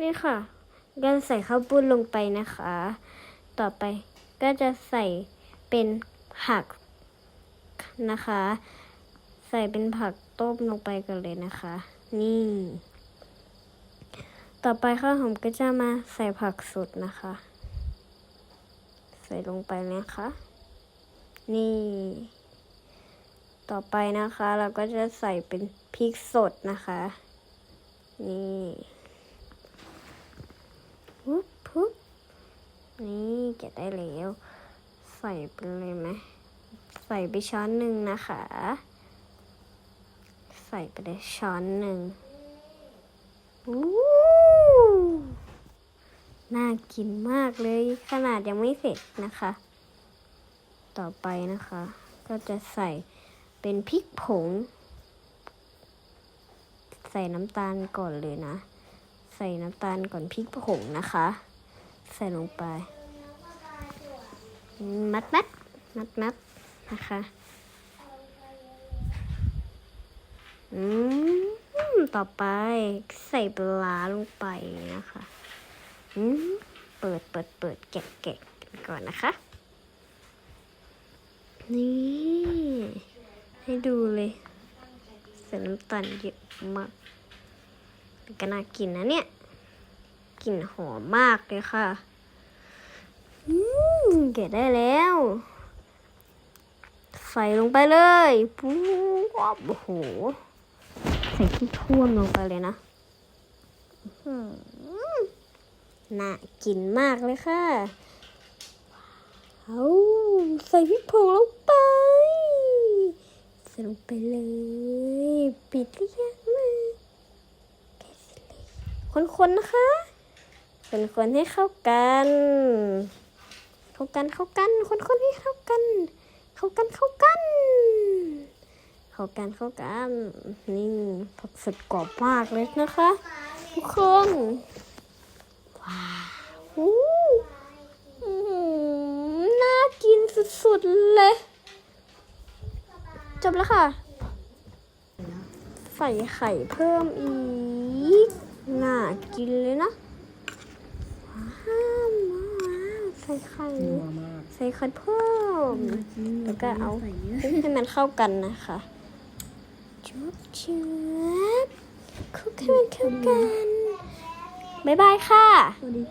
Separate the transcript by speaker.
Speaker 1: นี่ค่ะก็ใส่ข้าวปุ้นลงไปนะคะ ต่อไปก็จะใส่เป็นผักนะคะ ใส่เป็นผักต้มลงไปกันเลยนะคะ นี่ ต่อไปข้าวหอมก็จะมาใส่ผักสดนะคะ ใส่ลงไปนะคะ นี่ ต่อไปนะคะ เราก็จะใส่เป็นพริกสดนะคะ นี่ ปุ๊บปุ๊บนี่แกะได้แล้ว ใส่ไปเลยไหมใส่ไปช้อนหนึ่งนะคะ ใส่ไปได้ช้อนหนึ่งน่ากินมากเลย ขนาดยังไม่เสร็จนะคะ ต่อไปนะคะ ก็จะใส่เป็นพริกผง ใส่น้ำตาลก่อนเลยนะ ส่น้ำตาลก่อนพริกผงนะคะ ใส่ลงไป มัดมัดมัดมัดนะคะอืมต่อไปใส่ปลาลงไปนะคะอืมเปิดเปิดเปิดแกะแกะก่อนนะคะ นี่ ให้ดูเลยใส่น้ำตาลเยอะมากก็น่ากินนะเนี่ย กลิ่นหอมมากเลยค่ะ อืมเก็บได้แล้ว ใส่ลงไปเลยปุ๊บโอ้โห ใส่ที่ท่วมลงไปเลยนะน่ากินมากเลยค่ะเอาใส่พริกผงลงไปใส่ลงไปเลย ปิดหรือยังมากะสิเลยคนๆนะคะ คนๆให้เข้ากัน เข้ากันเข้ากัน คนๆให้เข้ากัน เข้ากันเข้ากัน เข้ากันเข้ากันนี่ผักสดกรอบมากเลยนะคะ ทุกคนว้าวอู้อื้อหือน่ากินสุดๆเลย จบแล้วค่ะ ใส่ไข่เพิ่มอีก น่ากินเลยนะ ว้าวว้าวใส่ไข่
Speaker 2: นัวมาก
Speaker 1: ใส่ไข่เพิ่ม แล้วก็เอา
Speaker 2: ใส่เยอะ
Speaker 1: คลุกให้มันเข้ากันนะคะจุ๊บจุ๊บคลุกให้มันเข้ากัน บ๊ายบายค่ะ
Speaker 2: สวัสดี